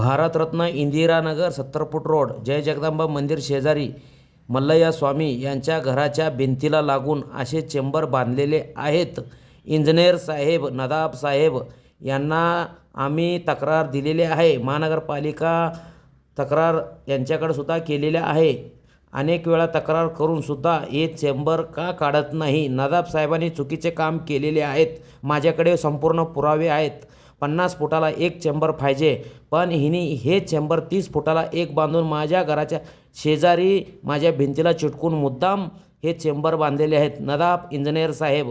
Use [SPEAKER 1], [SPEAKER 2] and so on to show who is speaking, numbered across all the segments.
[SPEAKER 1] भारतरत्न इंदिरानगर सत्तर फूट रोड जय जगदंबा मंदिर शेजारी मल्लया स्वामी यांच्या घराच्या भिंतीला लागून असे चेंबर बांधलेले आहेत. इंजिनियर साहेब नदाब साहेब यांना आम्ही तक्रार दिलेली आहे. महानगरपालिका तक्रार यांच्याकडे सुद्धा केलेल्या आहे. अनेक वेळा तक्रार करूनसुद्धा हे चेंबर का काढत नाही? नदाब साहेबांनी चुकीचे काम केलेले आहेत. माझ्याकडे संपूर्ण पुरावे आहेत. पन्नास फुटाला एक चेंबर पाहिजे. पण हिने हे चेंबर तीस फुटाला एक बांधून माझ्या घराच्या शेजारी माझ्या भिंतीला चिटकून मुद्दाम हे चेंबर बांधलेले आहेत. नदाब इंजिनियर साहेब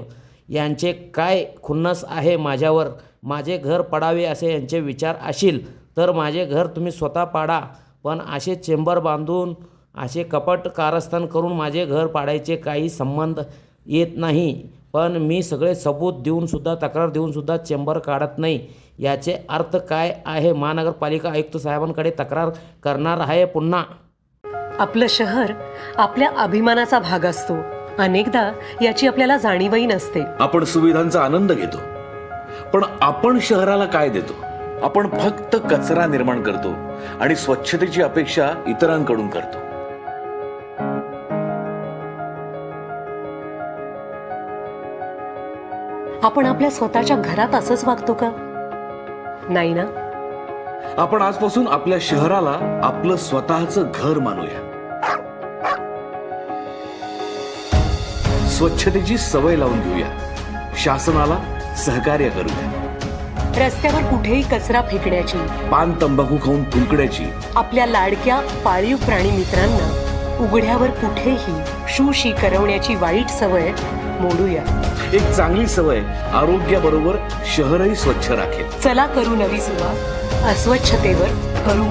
[SPEAKER 1] यांचे काय खुन्नस आहे माझ्यावर? माझे घर पडावे असे यांचे विचार असेल तर माझे घर तुम्ही स्वतः पाडा. पण असे चेंबर बांधून असे कपट कारस्थान करून माझे घर पाडायचे काही संबंध येत नाही. पण मी सगळे सबूत देऊनसुद्धा तक्रार देऊनसुद्धा चेंबर काढत नाही. याचे अर्थ काय आहे? महानगरपालिका आयुक्त साहेबांकडे तक्रार करणार आहे पुन्हा.
[SPEAKER 2] आपलं शहर आपल्या अभिमानाचा भाग असतो. अनेकदा याची आपल्याला जाणीवही नसते.
[SPEAKER 3] आपण सुविधांचा आनंद घेतो. पण आपण शहराला काय देतो? आपण फक्त कचरा निर्माण करतो आणि स्वच्छतेची अपेक्षा इतरांकडून करतो.
[SPEAKER 2] आपण आपल्या स्वतःच्या घरात असंच वागतो का? नाही ना?
[SPEAKER 3] आपण आजपासून आपल्या शहराला आपलं स्वतःचं घर मानूया. स्वच्छतेची सवय लावून घेऊया. शासनाला सहकार्य करूया.
[SPEAKER 2] रस्त्यावर कुठेही कचरा फेकण्याची
[SPEAKER 3] पान तंबाखू खाऊन थुंकण्याची
[SPEAKER 2] आपल्या लाडक्या पाळीव प्राणी मित्रांना उघड्यावर कुठेही शू शी करवण्याची वाईट सवय मोडूया.
[SPEAKER 3] एक चांगली सवय आरोग्याबरोबर शहरही स्वच्छ राखेल.
[SPEAKER 2] चला करू नवी सुरुवात. अस्वच्छतेवर करू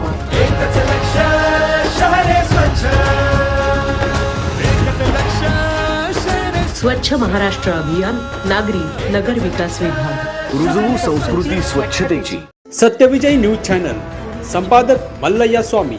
[SPEAKER 2] स्वच्छ महाराष्ट्र अभियान नागरी नगर विकास विभाग.
[SPEAKER 3] रुजवू संस्कृती स्वच्छतेची.
[SPEAKER 4] Satyavijay news channel. संपादक मल्लय्या स्वामी.